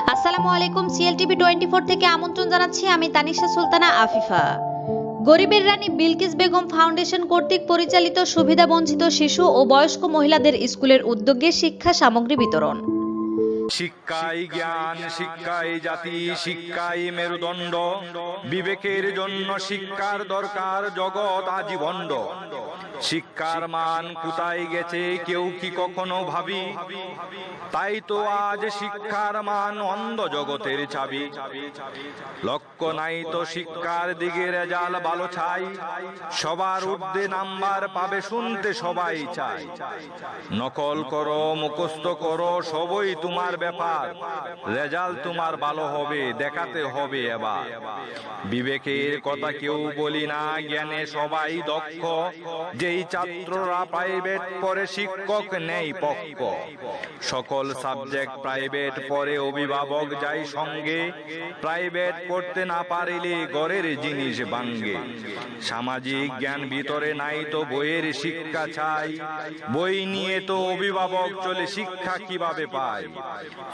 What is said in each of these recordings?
আসসালামু আলাইকুম CLTV twenty four থেকে আমন্ত্রণ জানাচ্ছি আমি তানিশা সুলতানা আফিফা। গরিবের রানী বিলকিস বেগম ফাউন্ডেশন কর্তৃক পরিচালিত সুবিধাবঞ্চিত শিশু ও বয়স্ক মহিলাদের স্কুলের উদ্যোগে শিক্ষা সামগ্রী বিতরণ। শিক্ষাই জ্ঞান, শিক্ষাই জাতি, শিক্ষাই মেরুদণ্ড। বিবেকের জন্য শিক্ষার দরকার, জগৎ আজীবন্ড শিক্ষার মান কোথায় গেছে কেউ কি কখনো ভাবি? তাই তো আজ শিক্ষার মান অন্ধ জগতের চাবি। লক্ষ্য নাই তো শিক্ষার দিকে রেজাল ভালো ছাই। সবার ঊর্ধ্বে নাম্বার পাবে শুনতে সবাই চাই। নকল করো মুখস্থ করো সবই তোমার ব্যাপার। রেজাল্ট তোমার ভালো হবে দেখাতে হবে এবার। বিবেকের কথা কেউ বলি না জ্ঞানে সবাই দক্ষ। যেই ছাত্ররা প্রাইভেট পড়ে শিক্ষক নেই পক্ষ সকল সাবজেক্ট প্রাইভেট পড়ে অভিভাবক যাই সঙ্গে প্রাইভেট পড়তে না পারিলে গড়ের জিনিস ভাঙ্গে। সামাজিক জ্ঞান ভিতরে নাই তো বইয়ের শিক্ষা চাই। বই নিয়ে তো অভিভাবক চলে শিক্ষা কীভাবে পায়?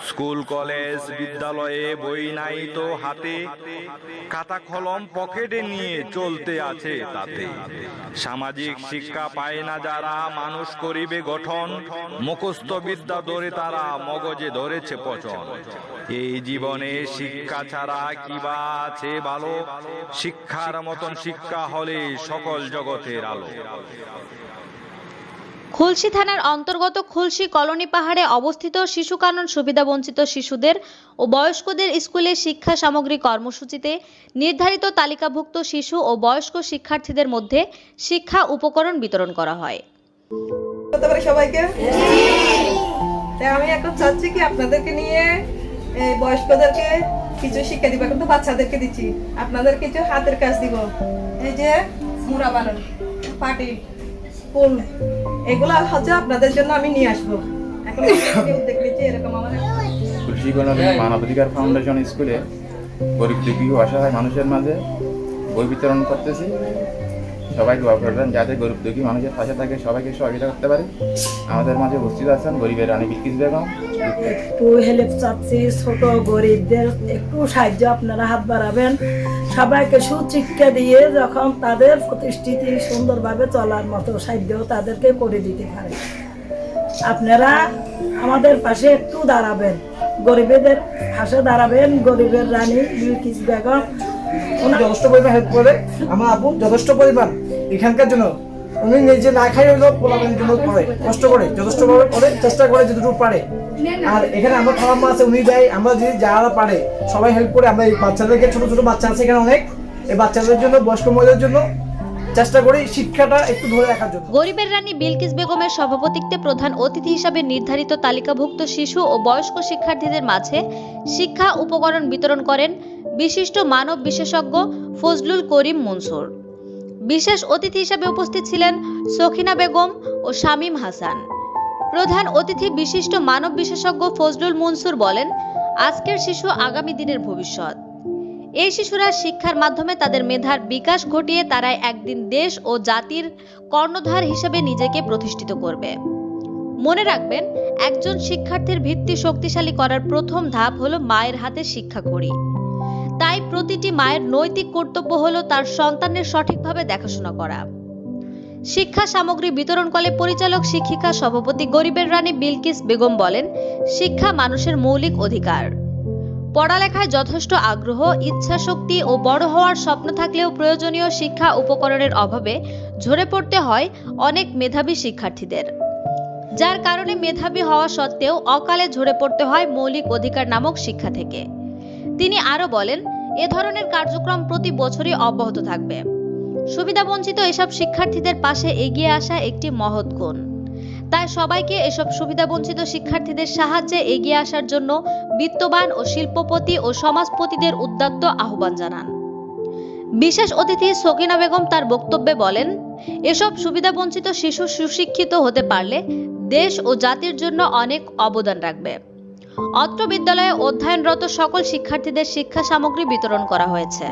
স্কুল, কলেজ, বিদ্যালয়ে বই নাই তো হাতে। খাতা কলম পকেটে নিয়ে চলতে আছে তাতে। সামাজিক শিক্ষা পায় না যারা, মানুষ করিবে গঠন। মুখস্থ বিদ্যা ধরে তারা, মগজে ধরেছে পচন। এই জীবনে শিক্ষা ছাড়া কিবা আছে ভালো? শিক্ষার মতন শিক্ষা হলে সকল জগতের আলো। খুলশী থানার অন্তর্গত খুলশী কলোনি পাহাড়ে অবস্থিত শিশু কানন সুবিধাবঞ্চিত শিশুদের ও বয়স্কদের স্কুলে শিক্ষা সামগ্রী কর্মসূচিতে নির্ধারিত তালিকাভুক্ত শিশু ও বয়স্ক শিক্ষার্থীদের মধ্যে শিক্ষা উপকরণ বিতরণ করা হয়। সবাইকে? আমি এখন চাচ্ছি কি আপনাদেরকে নিয়ে বয়স্কদেরকে কিছু শিক্ষা দিব, এখন বাচ্চাদেরকে দিচ্ছি। আপনাদের কিছু হাতের কাজ দিব। এই যে মুড়া বানান, পাটি। ফুল, এগুলো হচ্ছে আপনাদের জন্য আমি নিয়ে আসব। মানবাধিকার ফাউন্ডেশন স্কুলে গরিব দুঃখী আসা অসহায় মানুষের মাঝে বই বিতরণ করতেছি। সবাই দোয়া করবেন যাতে গরিব দুঃখী মানুষের পাশে থাকে সবাইকে সহযোগিতা করতে পারে। আমাদের মাঝে উপস্থিত আছেন গরিবের রানী বিলকিস বেগম। একটু হেল্প চাচ্ছি ছোট গরিবদের একটু সাহায্য আপনারা হাত বাড়াবেন। সবাইকে সুশিক্ষা দিয়ে যখন তাদের প্রতিষ্ঠিতি সুন্দরভাবে চলার মতো সাহায্য তাদেরকে করে দিতে পারে। আপনারা আমাদের পাশে একটু দাঁড়াবেন। গরিবেদের পাশে দাঁড়াবেন গরিবের রানী বিলকিস বেগম। যথেষ্ট পরিমাণ হেল্প করে আমার আপু যথেষ্ট পরিমাণ এখানকার জন্য উনি নিজে না খাই হইলেও পোলাপের জন্য করে, কষ্ট করে, যথেষ্টভাবে করে, চেষ্টা করে যতটুকু পারে। আর এখানে আমার খারাপ মা আছে, উনি দেয় আমরা যদি যারা পারে, সবাই হেল্প করে, আমরা এই বাচ্চাদেরকে, ছোট ছোট বাচ্চা আছে এখানে অনেক, এই বাচ্চাদের জন্য, বয়স্ক মহিলাদের জন্য চেষ্টা করি শিক্ষাটা একটু ধরে রাখার জন্য। গরিবের রানী বিলকিস বেগমের সভাপতিত্বে প্রধান অতিথি হিসাবে নির্ধারিত তালিকাভুক্ত শিশু ও বয়স্ক শিক্ষার্থীদের মাঝে শিক্ষা উপকরণ বিতরণ করেন বিশিষ্ট মানব বিশেষজ্ঞ ফজলুল করিম মনসুর। বিশেষ অতিথি হিসাবে উপস্থিত ছিলেন সখিনা বেগম ও শামীম হাসান। প্রধান অতিথি বিশিষ্ট মানব বিশেষজ্ঞ ফজলুল মনসুর বলেন, আজকের শিশু আগামী দিনের ভবিষ্যৎ। এই শিশুরা শিক্ষার মাধ্যমে তাদের মেধার বিকাশ ঘটিয়ে তারাই একদিন দেশ ও জাতির কর্ণধার হিসেবে নিজেকে প্রতিষ্ঠিত করবে। মনে রাখবেন, একজন শিক্ষার্থীর ভিত্তি শক্তিশালী করার প্রথম ধাপ হলো মায়ের হাতে শিক্ষা করি। তাই প্রতিটি মায়ের নৈতিক কর্তব্য হলো তার সন্তানের সঠিকভাবে দেখাশোনা করা। শিক্ষা সামগ্রী বিতরণকালে পরিচালক, শিক্ষিকা, সভাপতি গরিবের রানী বিলকিস বেগম বলেন, শিক্ষা মানুষের মৌলিক অধিকার। পড়ালেখায় যথেষ্ট আগ্রহ, ইচ্ছাশক্তি ও বড় হওয়ার স্বপ্ন থাকলেও প্রয়োজনীয় শিক্ষা উপকরণের অভাবে ঝরে পড়তে হয় অনেক মেধাবী শিক্ষার্থীদের। যার কারণে মেধাবী হওয়া সত্ত্বেও অকালে ঝরে পড়তে হয় মৌলিক অধিকার নামক শিক্ষা থেকে। তিনি আরও বলেন এ ধরনের কার্যক্রম প্রতি বছরই অব্যাহত থাকবে। সুবিধাবঞ্চিত এসব শিক্ষার্থীদের পাশে এগিয়ে আসা একটি মহৎ গুণ। তাই সবাইকে এসব সুবিধাবঞ্চিত শিক্ষার্থীদের সাহায্যে এগিয়ে আসার জন্য বিত্তবান ও শিল্পপতি ও সমাজপতিদের উদ্যোক্ত আহ্বান জানান। বিশেষ অতিথি সকিনা বেগম তার বক্তব্যে বলেন, এসব সুবিধাবঞ্চিত শিশু সুশিক্ষিত হতে পারলে দেশ ও জাতির জন্য অনেক অবদান রাখবে। অত্র বিদ্যালয়ে অধ্যয়নরত সকল শিক্ষার্থীদের শিক্ষা সামগ্রী বিতরণ করা হয়েছে।